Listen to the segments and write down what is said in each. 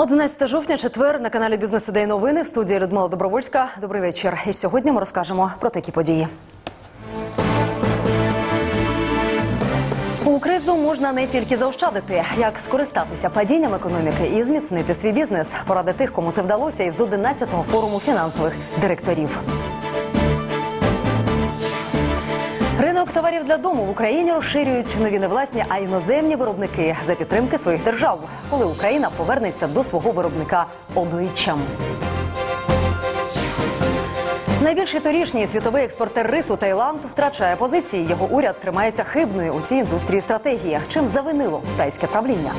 11 жовтня, четвер на каналі Бізнес ідей новини в студії Людмила Добровольська. Добрий вечір. І сьогодні ми розкажемо про такі події. У кризу можна не тільки заощадити, як скористатися падінням економіки і зміцнити свій бізнес. Поради тих, кому це вдалося із 11-го форуму фінансових директорів. Ринок товарів для дому в Україні розширюють нові не власні, а іноземні виробники за підтримки своїх держав, коли Україна повернеться до свого виробника обличчям. Найбільший торішній світовий експортер рису Таїланд втрачає позиції. Його уряд тримається хибною у цій індустрії стратегії. Чим завинило тайське правління?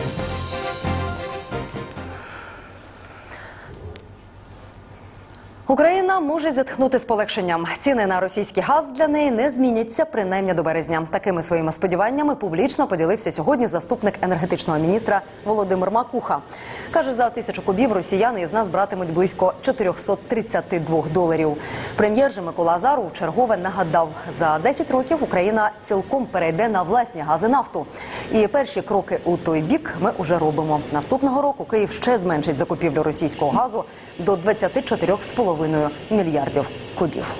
Україна може зітхнути з полегшенням. Ціни на російський газ для неї не зміняться принаймні до березня. Такими своїми сподіваннями публічно поділився сьогодні заступник енергетичного міністра Володимир Макуха. каже, за тисячу кубів росіяни із нас братимуть близько 432 доларів. Прем'єр же Микола Азаров чергове нагадав, за 10 років Україна цілком перейде на власні гази нафту. І перші кроки у той бік ми уже робимо. Наступного року Київ ще зменшить закупівлю російського газу до 24,5 мільярдів кубів.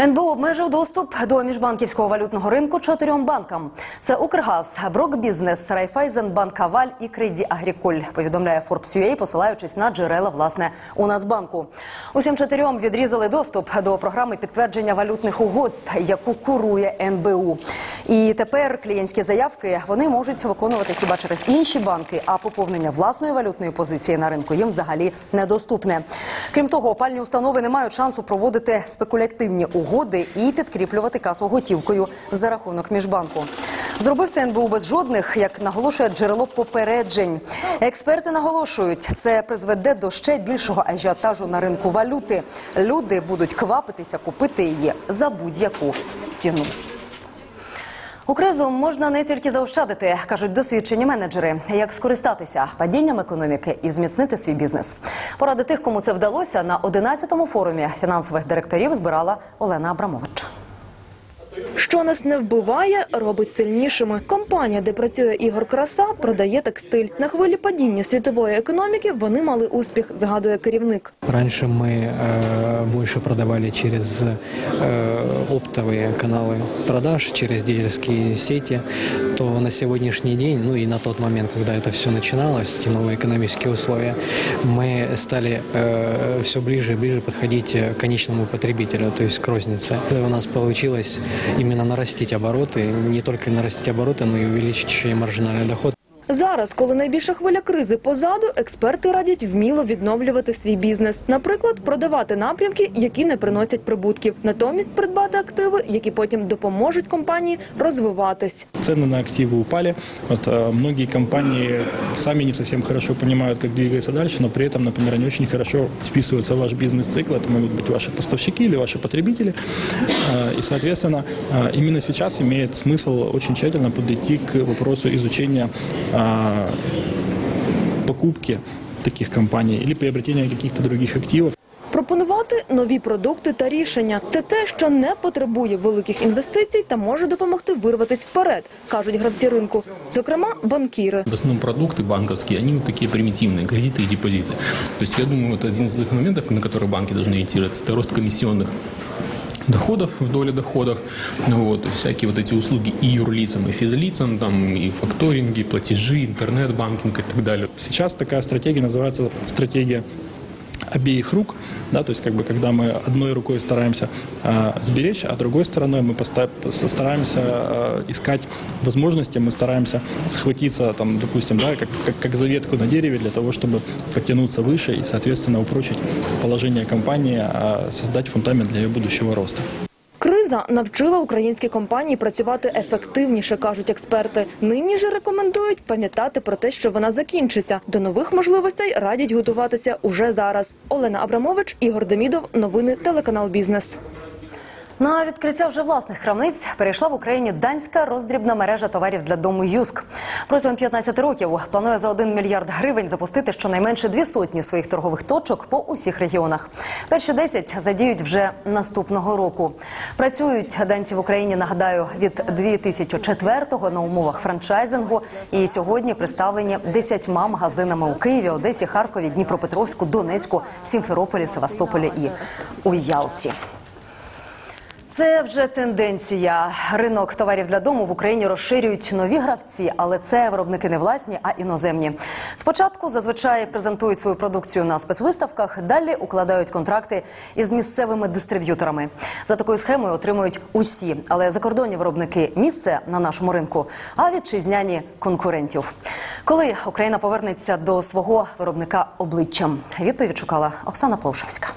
НБУ обмежив доступ до міжбанківського валютного ринку чотирьом банкам. Це Укргаз, Брокбізнес, Райфайзенбанк Аваль і Крейді Агріколь. Повідомляє Forbes.ua, посилаючись на джерела власне у Нацбанку. Усім чотирьом відрізали доступ до програми підтвердження валютних угод, яку курує НБУ. І тепер клієнтські заявки вони можуть виконувати хіба через інші банки, а поповнення власної валютної позиції на ринку їм взагалі недоступне. Крім того, опальні установи не мають шансу проводити спекулятивні угоди і підкріплювати касу готівкою за рахунок міжбанку. Зробив це НБУ без жодних, як наголошує джерело попереджень. Експерти наголошують, це призведе до ще більшого ажіотажу на ринку валюти. Люди будуть квапитися купити її за будь-яку ціну. У кризу можна не тільки заощадити, кажуть досвідчені менеджери, як скористатися падінням економіки і зміцнити свій бізнес. Поради тих, кому це вдалося, на 11-му форумі фінансових директорів збирала Олена Абрамович. Що нас не вбиває, робить сильнішими. Компанія, де працює Ігор Краса, продає текстиль. На хвилі падіння світової економіки вони мали успіх, згадує керівник. Раньше мы э, больше продавали через э, оптовые каналы продаж, через дилерские сети, то на сегодняшний день, ну и на тот момент, когда это все начиналось, те новые экономические условия, мы стали э, все ближе и ближе подходить к конечному потребителю, то есть к рознице. У нас получилось именно нарастить обороты, не только нарастить обороты, но и увеличить еще и маржинальный доход. Зараз, коли найбільша хвиля кризи позаду, експерти радять вміло відновлювати свій бізнес. Наприклад, продавати напрямки, які не приносять прибутків, натомість придбати активи, які потім допоможуть компанії розвиватись. Цены на активы упали. Вот, э, многие компании сами не совсем хорошо понимают, как двигаться дальше, но при этом, например, они очень хорошо вписываются в ваш бизнес-цикл. Это могут быть ваши поставщики или ваши потребители. Э, И, соответственно, э, именно сейчас имеет смысл очень тщательно подойти к вопросу изучения э, покупки таких компаний или приобретения каких-то других активов. Пропонувати нові продукти та рішення це те, що не потребує великих інвестицій та може допомогти вирватися вперед, кажуть гравці ринку, зокрема банкіри. В основном продукты банковские, они вот такие примитивные, кредиты и депозиты. То есть я думаю, вот один из этих моментов, на которые банки должны ориентироваться, это рост комиссионных доходов в доле доходов, вот, всякие вот эти услуги и юрлицам, и физлицам, там, и факторинги, платежи, интернет-банкинг и так далее. Сейчас такая стратегия называется стратегия обеих рук, да, то есть как бы когда мы одной рукой стараемся э, сберечь, а другой стороной мы стараемся э, искать возможности, мы стараемся схватиться, там, допустим, да, как, как, как за ветку на дереве для того, чтобы подтянуться выше и, соответственно, упрочить положение компании, э, создать фундамент для ее будущего роста. Криза навчила українські компанії працювати ефективніше, кажуть експерти. Нині ж рекомендують пам'ятати про те, що вона закінчиться. До нових можливостей радять готуватися уже зараз. Олена Абрамович, Ігор Демідов. Новини телеканал Бізнес. На відкриття вже власних крамниць перейшла в Україні данська роздрібна мережа товарів для дому Юск. Протягом 15 років планує за 1 мільярд гривень запустити щонайменше дві сотні своїх торгових точок по усіх регіонах. Перші 10 задіють вже наступного року. Працюють данці в Україні, нагадаю, від 2004-го на умовах франчайзингу. І сьогодні представлені 10 магазинами у Києві, Одесі, Харкові, Дніпропетровську, Донецьку, Сімферополі, Севастополі і у Ялті. Це вже тенденція. Ринок товарів для дому в Україні розширюють нові гравці, але це виробники не власні, а іноземні. Спочатку зазвичай презентують свою продукцію на спецвиставках, далі укладають контракти із місцевими дистриб'юторами. За такою схемою отримують усі, але закордонні виробники місце на нашому ринку, а вітчизняні конкурентів. Коли Україна повернеться до свого виробника обличчям? Відповідь шукала Оксана Пловшевська.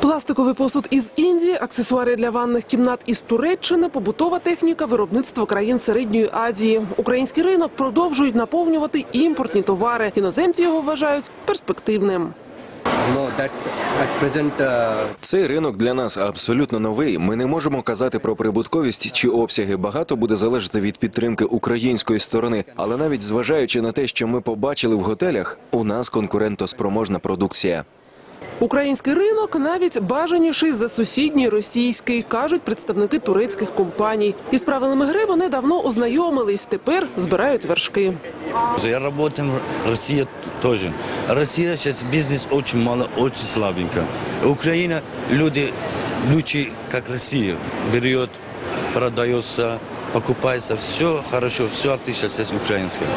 Пластиковий посуд із Індії, аксесуари для ванних кімнат із Туреччини, побутова техніка виробництва країн Середньої Азії. Український ринок продовжують наповнювати імпортні товари. Іноземці його вважають перспективним. Uh, Цей ринок для нас абсолютно новий. Ми не можемо казати про прибутковість чи обсяги. Багато буде залежати від підтримки української сторони. Але навіть зважаючи на те, що ми побачили в готелях, у нас конкурентоспроможна продукція. Український ринок навіть бажаніший за сусідній російський, кажуть представники турецьких компаній. Із правилами гри вони давно ознайомились. Тепер збирають вершки. Я работаю в России тоже. Россия сейчас бизнес очень мало, очень слабенько. Украина люди лучше, как Россия, берет, продается, покупается. Все хорошо, все отлично сейчас украинское.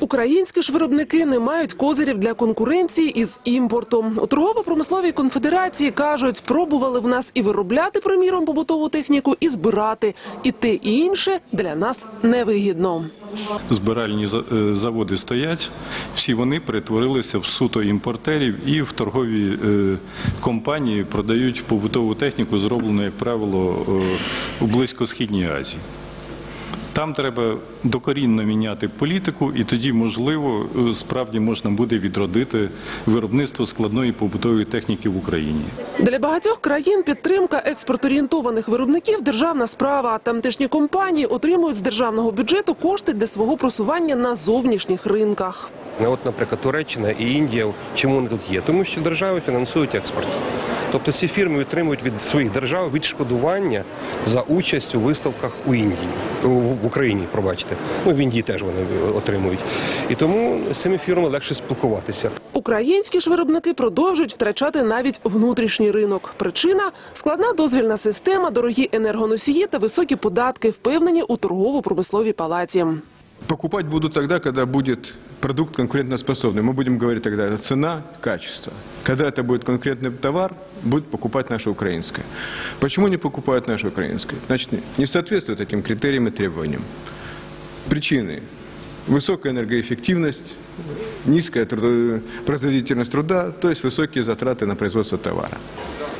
Українські ж виробники не мають козирів для конкуренції із імпортом. У торгово-промисловій конфедерації кажуть, пробували в нас і виробляти, приміром, побутову техніку, і збирати. І те, і інше для нас невигідно. збиральні е, заводи стоять, всі вони перетворилися в суто імпортерів і в торгові е, компанії продають побутову техніку, зроблену, як правило, е, у близькосхідній Азії. Там треба докорінно міняти політику, і тоді, можливо, е, справді можна буде відродити виробництво складної побутової техніки в Україні. Для багатьох країн підтримка експорторієнтованих виробників державна справа. Тамтешні компанії отримують з державного бюджету кошти для свого просування на зовнішніх ринках. Ну, От, наприклад, Туреччина і Індія, чому вони тут є? Тому що держави фінансують експорт. Тобто ці фірми отримують від своїх держав відшкодування за участь у виставках у Індії, в Україні, пробачте. Ну, в Індії теж вони отримують. І тому з цими фірмами легше спілкуватися. Українські ж виробники продовжують втрачати навіть внутрішній ринок. Причина складна дозвільна система, дорогі енергоносії та високі податки, впевнені у торгово-промисловій палаті. Покупать будут тогда, когда будет продукт конкурентоспособный. Мы будем говорить тогда это цена, качество. Когда это будет конкретный товар, будет покупать наше украинское. Почему не покупают наше украинское? Значит, не- соответствует таким критериям и требованиям. Причины. Высокая энергоэффективность, низкая производительность труда, то есть высокие затраты на производство товара.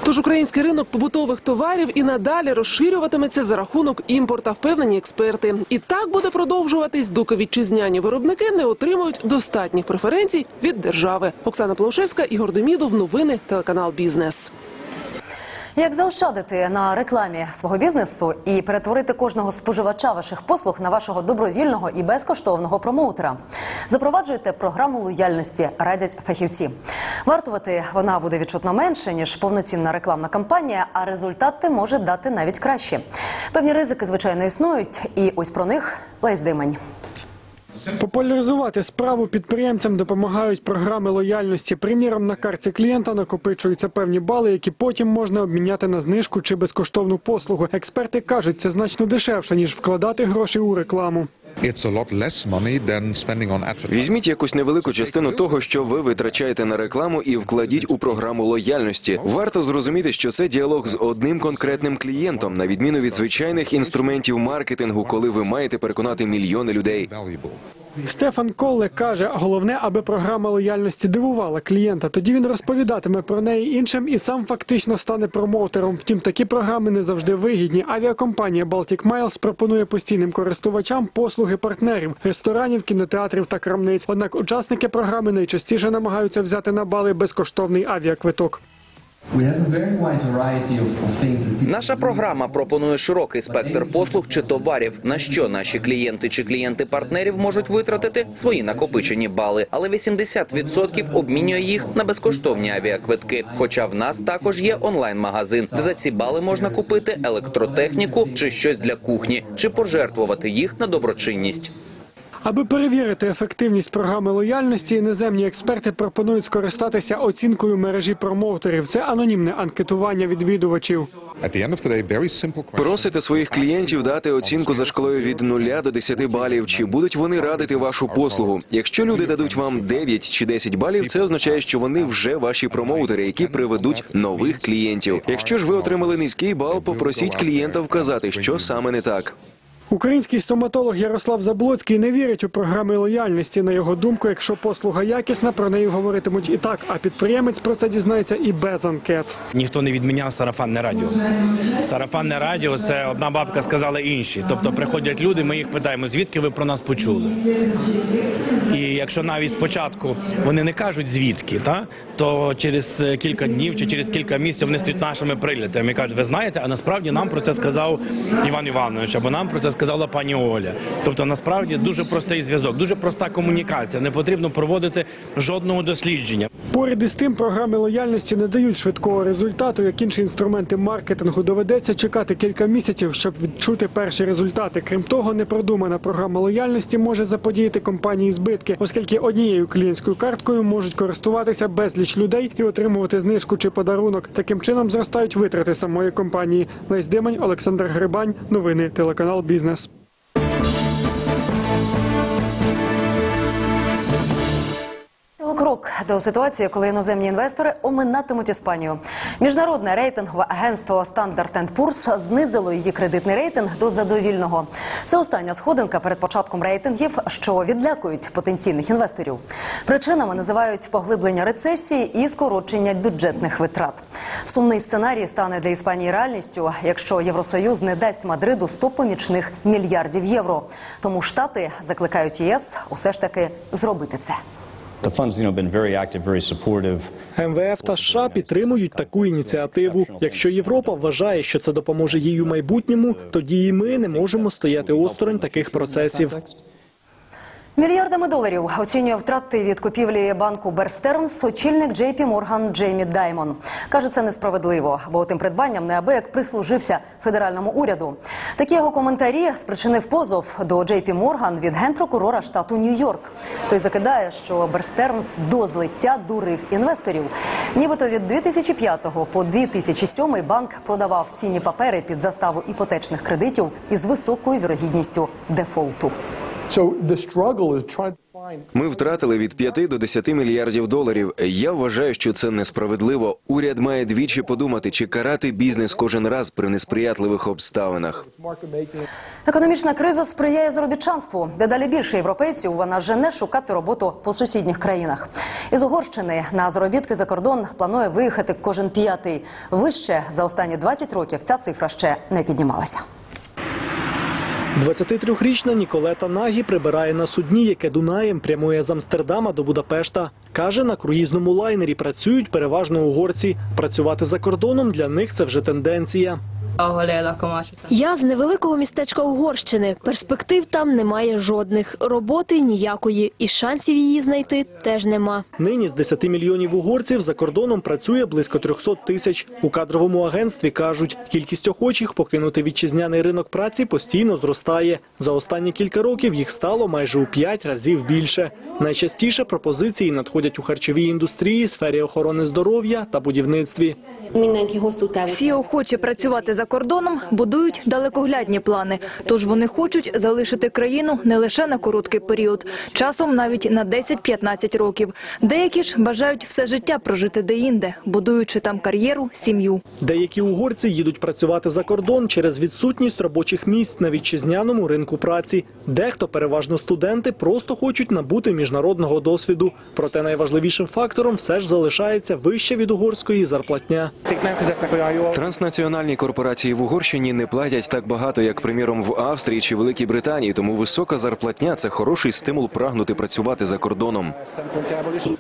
Тож український ринок побутових товарів і надалі розширюватиметься за рахунок імпорта, впевнені експерти. І так буде продовжуватись, доки вітчизняні виробники не отримують достатніх преференцій від держави. Оксана Плаушевська, Ігор Демідов. Новини телеканал Бізнес. Як заощадити на рекламі свого бізнесу і перетворити кожного споживача ваших послуг на вашого добровільного і безкоштовного промоутера? Запроваджуйте програму лояльності, радять фахівці. Вартувати вона буде відчутно менше ніж повноцінна рекламна кампанія, а результати може дати навіть краще. Певні ризики, звичайно, існують, і ось про них Лесь Димань. Популяризувати справу підприємцям допомагають програми лояльності. Приміром, на карті клієнта накопичуються певні бали, які потім можна обміняти на знижку чи безкоштовну послугу. Експерти кажуть, це значно дешевше ніж вкладати гроші у рекламу. Візьміть якусь невелику частину того, що ви витрачаєте на рекламу, і вкладіть у програму лояльності. Варто зрозуміти, що це діалог з одним конкретним клієнтом, на відміну від звичайних інструментів маркетингу, коли ви маєте переконати мільйони людей. Стефан Колле каже, головне, аби програма лояльності дивувала клієнта. Тоді він розповідатиме про неї іншим і сам фактично стане промоутером. Втім, такі програми не завжди вигідні. Авіакомпанія Baltic Miles пропонує постійним користувачам послуги партнерів, ресторанів, кінотеатрів та крамниць. Однак учасники програми найчастіше намагаються взяти на бали безкоштовний авіаквиток. Наша програма пропонує широкий спектр послуг чи товарів, на що наші клієнти чи клієнти партнерів можуть витратити свої накопичені бали, але 80% обмінює їх на безкоштовні авіаквитки. Хоча в нас також є онлайн-магазин, де за ці бали можна купити електротехніку чи щось для кухні, чи пожертвувати їх на доброчинність. Аби перевірити ефективність програми лояльності, іноземні експерти пропонують скористатися оцінкою мережі промоутерів. Це анонімне анкетування відвідувачів. Просите своїх клієнтів дати оцінку за шкалою від 0 до 10 балів. Чи будуть вони радити вашу послугу? Якщо люди дадуть вам 9 чи 10 балів, це означає, що вони вже ваші промоутери, які приведуть нових клієнтів. Якщо ж ви отримали низький бал, попросіть клієнта вказати, що саме не так. Український стоматолог Ярослав Заблоцький не вірить у програми лояльності. На його думку, якщо послуга якісна, про неї говоритимуть і так, а підприємець про це дізнається і без анкет. Ніхто не відміняв сарафанне радіо. Сарафанне радіо це одна бабка сказала інші. Тобто приходять люди, ми їх питаємо, звідки ви про нас почули. І якщо навіть спочатку вони не кажуть звідки, та, то через е, кілька днів чи через кілька місяців вони стають нашими прилітами кажуть, ви знаєте, а насправді нам про це сказав Іван Іванович, або нам про це сказала пані Оля. Тобто насправді дуже простий зв'язок, дуже проста комунікація. Не потрібно проводити жодного дослідження. Поряд із тим, програми лояльності не дають швидкого результату. Як інші інструменти маркетингу доведеться чекати кілька місяців, щоб відчути перші результати. Крім того, непродумана програма лояльності може заподіяти компанії збитки, оскільки однією клієнтською карткою можуть користуватися безліч людей і отримувати знижку чи подарунок. Таким чином зростають витрати самої компанії. Лесь Димань, Олександр Грибань. Новини телеканал Бізнес. business Крок до ситуації, коли іноземні інвестори оминатимуть Іспанію. Міжнародне рейтингове агентство Standard Poor's знизило її кредитний рейтинг до задовільного. Це остання сходинка перед початком рейтингів, що відлякують потенційних інвесторів. Причинами називають поглиблення рецесії і скорочення бюджетних витрат. Сумний сценарій стане для Іспанії реальністю, якщо Євросоюз не дасть Мадриду 100 помічних мільярдів євро. Тому штати закликають ЄС усе ж таки зробити це. МВФ та США підтримують таку ініціативу. Якщо Європа вважає, що це допоможе їй у майбутньому, тоді і ми не можемо стояти осторонь таких процесів. Мільярдами доларів оцінює втрати від купівлі банку Берстернс очільник JP Morgan Джеймі Даймон. Каже, це несправедливо, бо тим придбанням неабияк прислужився федеральному уряду. Такі його коментарі спричинив позов до JP Morgan від генпрокурора штату Нью-Йорк. Той закидає, що Берстернс до злиття дурив інвесторів. Нібито від 2005 по 2007 банк продавав цінні папери під заставу іпотечних кредитів із високою вірогідністю дефолту. Ми втратили від 5 до 10 мільярдів доларів. Я вважаю, що це несправедливо. Уряд має двічі подумати, чи карати бізнес кожен раз при несприятливих обставинах. Економічна криза сприяє заробітчанству. Дедалі більше європейців вона жене шукати роботу по сусідніх країнах. Із Угорщини на заробітки за кордон планує виїхати кожен п'ятий. Вище за останні 20 років ця цифра ще не піднімалася. 23-річна Ніколета Нагі прибирає на судні, яке Дунаєм прямує з Амстердама до Будапешта. Каже, на круїзному лайнері працюють переважно угорці. Працювати за кордоном для них це вже тенденція. Я з невеликого містечка Угорщини. Перспектив там немає жодних. Роботи ніякої. І шансів її знайти теж нема. Нині з 10 мільйонів угорців за кордоном працює близько 300 тисяч. У кадровому агентстві кажуть, кількість охочих покинути вітчизняний ринок праці постійно зростає. За останні кілька років їх стало майже у 5 разів більше. Найчастіше пропозиції надходять у харчовій індустрії, сфері охорони здоров'я та будівництві. Всі охочі працювати за кордоном будують далекоглядні плани. Тож вони хочуть залишити країну не лише на короткий період, часом навіть на 10-15 років. Деякі ж бажають все життя прожити деінде, будуючи там кар'єру, сім'ю. Деякі угорці їдуть працювати за кордон через відсутність робочих місць на вітчизняному ринку праці. Дехто, переважно студенти, просто хочуть набути міжнародного досвіду. Проте найважливішим фактором все ж залишається вища від угорської зарплатня. Транснаціональні корпорації в Угорщині не платять так багато, як, приміром, в Австрії чи Великій Британії, тому висока зарплатня це хороший стимул прагнути працювати за кордоном.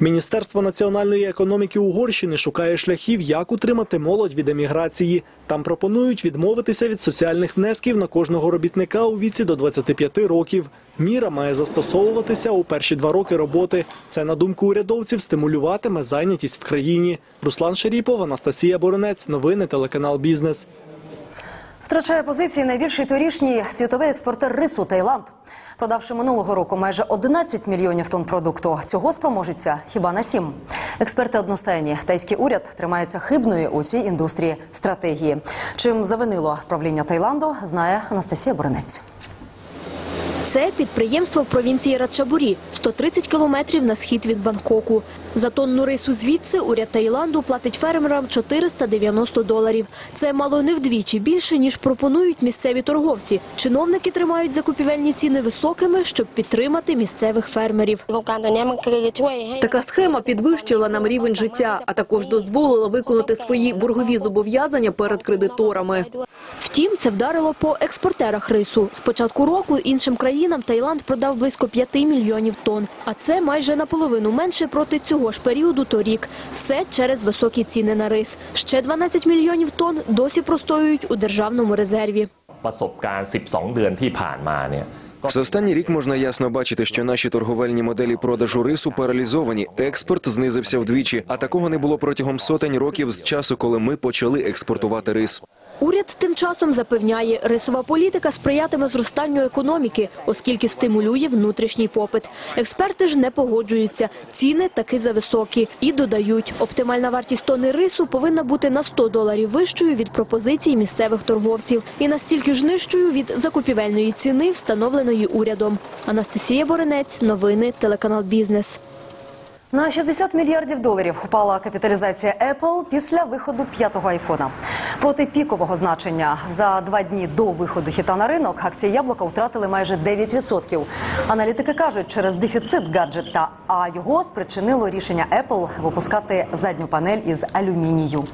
Міністерство національної економіки Угорщини шукає шляхів, як утримати молодь від еміграції. Там пропонують відмовитися від соціальних внесків на кожного робітника у віці до 25 років. Міра має застосовуватися у перші два роки роботи. Це, на думку урядовців, стимулюватиме зайнятість в країні. Руслан Шаріпов, Анастасія Боронець. Новини телеканал Бізнес. Втрачає позиції найбільший торішній світовий експортер рису Таїланд. Продавши минулого року майже 11 мільйонів тонн продукту, цього спроможеться хіба на 7. Експерти одностайні. Тайський уряд тримається хибної у цій індустрії стратегії. Чим завинило правління Таїланду, знає Анастасія Боронець. Це підприємство в провінції Рачабурі, 130 кілометрів на схід від Бангкоку. За тонну рису звідси уряд Таїланду платить фермерам 490 доларів. Це мало не вдвічі більше, ніж пропонують місцеві торговці. Чиновники тримають закупівельні ціни високими, щоб підтримати місцевих фермерів. Така схема підвищила нам рівень життя, а також дозволила виконати свої боргові зобов'язання перед кредиторами. Втім, це вдарило по експортерах рису. З початку року іншим країнам Таїланд продав близько 5 мільйонів тонн, тонн. А це майже наполовину менше проти цього ж періоду торік. Все через високі ціни на рис. Ще 12 мільйонів тонн досі простоюють у державному резерві. За останній рік можна ясно бачити, що наші торговельні моделі продажу рису паралізовані. Експорт знизився вдвічі, а такого не було протягом сотень років з часу, коли ми почали експортувати рис. Уряд тим часом запевняє, рисова політика сприятиме зростанню економіки, оскільки стимулює внутрішній попит. Експерти ж не погоджуються. Ціни таки зависокі. І додають, оптимальна вартість тонни рису повинна бути на 100 доларів вищою від пропозицій місцевих торговців і настільки ж нижчою від закупівельної ціни, встановленої урядом. Анастасія Боренець, новини, телеканал Бізнес. На 60 мільярдів доларів впала капіталізація Apple після виходу п'ятого айфона. Проти пікового значення за два дні до виходу хіта на ринок акції яблука втратили майже 9%. Аналітики кажуть, через дефіцит гаджета, а його спричинило рішення Apple випускати задню панель із алюмінію.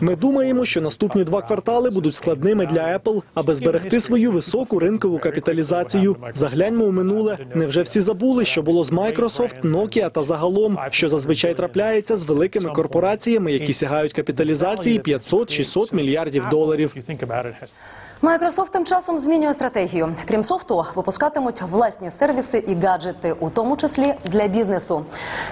Ми думаємо, що наступні два квартали будуть складними для Apple, аби зберегти свою високу ринкову капіталізацію. Загляньмо у минуле. Невже всі забули, що було з Microsoft, Nokia та загалом, що зазвичай трапляється з великими корпораціями, які сягають капіталізації 500-600 мільярдів доларів. Майкрософт тим часом змінює стратегію. Крім софту, випускатимуть власні сервіси і гаджети, у тому числі для бізнесу.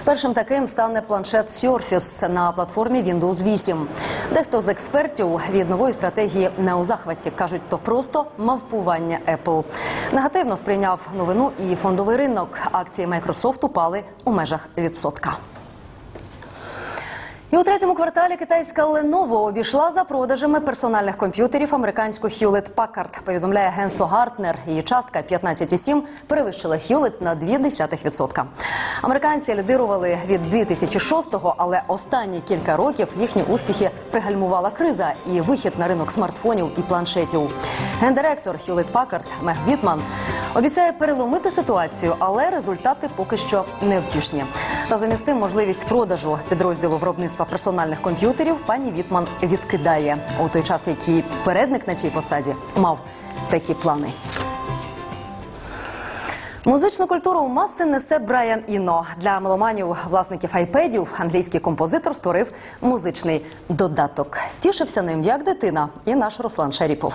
Першим таким стане планшет Surface на платформі Windows 8. Дехто з експертів від нової стратегії не у захваті кажуть, то просто мавпування Apple. Негативно сприйняв новину і фондовий ринок. Акції Microsoft упали у межах відсотка. І у третьому кварталі китайська Lenovo обійшла за продажами персональних комп'ютерів американську Hewlett Packard. Повідомляє агентство Гартнер. Її частка 15,7 перевищила Hewlett на 0,2%. Американці лідирували від 2006-го, але останні кілька років їхні успіхи пригальмувала криза і вихід на ринок смартфонів і планшетів. Гендиректор Hewlett Packard Мег Вітман обіцяє переломити ситуацію, але результати поки що невтішні. Разом із тим, можливість продажу підрозділу виробництва персональних комп'ютерів пані Вітман відкидає у той час, як її передник на цій посаді мав такі плани. Музичну культуру у маси несе Брайан Іно. Для меломанів власників айпедів англійський композитор створив музичний додаток. Тішився ним як дитина, і наш Руслан Шаріпов.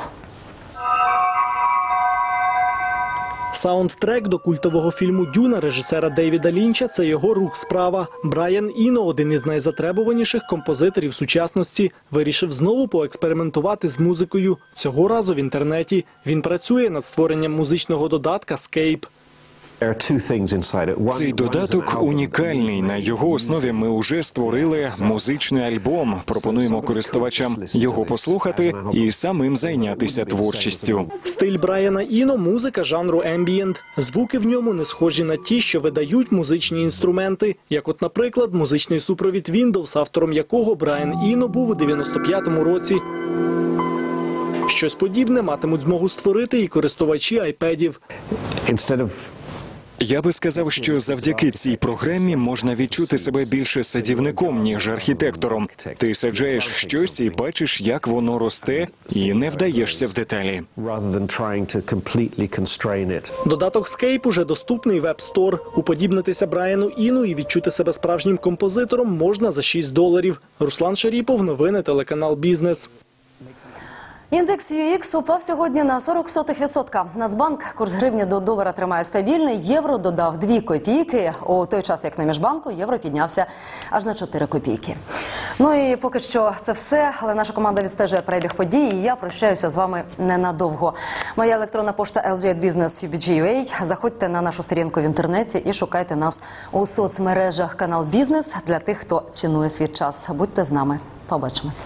Саундтрек до культового фільму Дюна режисера Дейвіда Лінча це його рук справа. Брайан Іно, один із найзатребуваніших композиторів сучасності, вирішив знову поекспериментувати з музикою. Цього разу в інтернеті він працює над створенням музичного додатка Скейп. Цей додаток унікальний. На його основі ми вже створили музичний альбом. Пропонуємо користувачам його послухати і самим зайнятися творчістю. Стиль Брайана Іно музика жанру ембієнт. Звуки в ньому не схожі на ті, що видають музичні інструменти, як, от, наприклад, музичний супровід Windows, автором якого Брайан Іно був у 95-му році. Щось подібне матимуть змогу створити і користувачі айпедів. Я би сказав, що завдяки цій програмі можна відчути себе більше садівником, ніж архітектором. Ти саджаєш щось і бачиш, як воно росте, і не вдаєшся в деталі. Додаток Скейп уже доступний в App Store. Уподібнитися Брайану Іну і відчути себе справжнім композитором можна за 6 доларів. Руслан Шаріпов, новини, телеканал Бізнес. Індекс UX упав сьогодні на 40 сотих відсотка. Нацбанк курс гривні до долара тримає стабільний. Євро додав 2 копійки. У той час, як на міжбанку, євро піднявся аж на 4 копійки. Ну і поки що це все. Але наша команда відстежує перебіг подій. І я прощаюся з вами ненадовго. Моя електронна пошта LZ UBG.UA. Заходьте на нашу сторінку в інтернеті і шукайте нас у соцмережах канал Бізнес для тих, хто цінує свій час. Будьте з нами. Побачимось.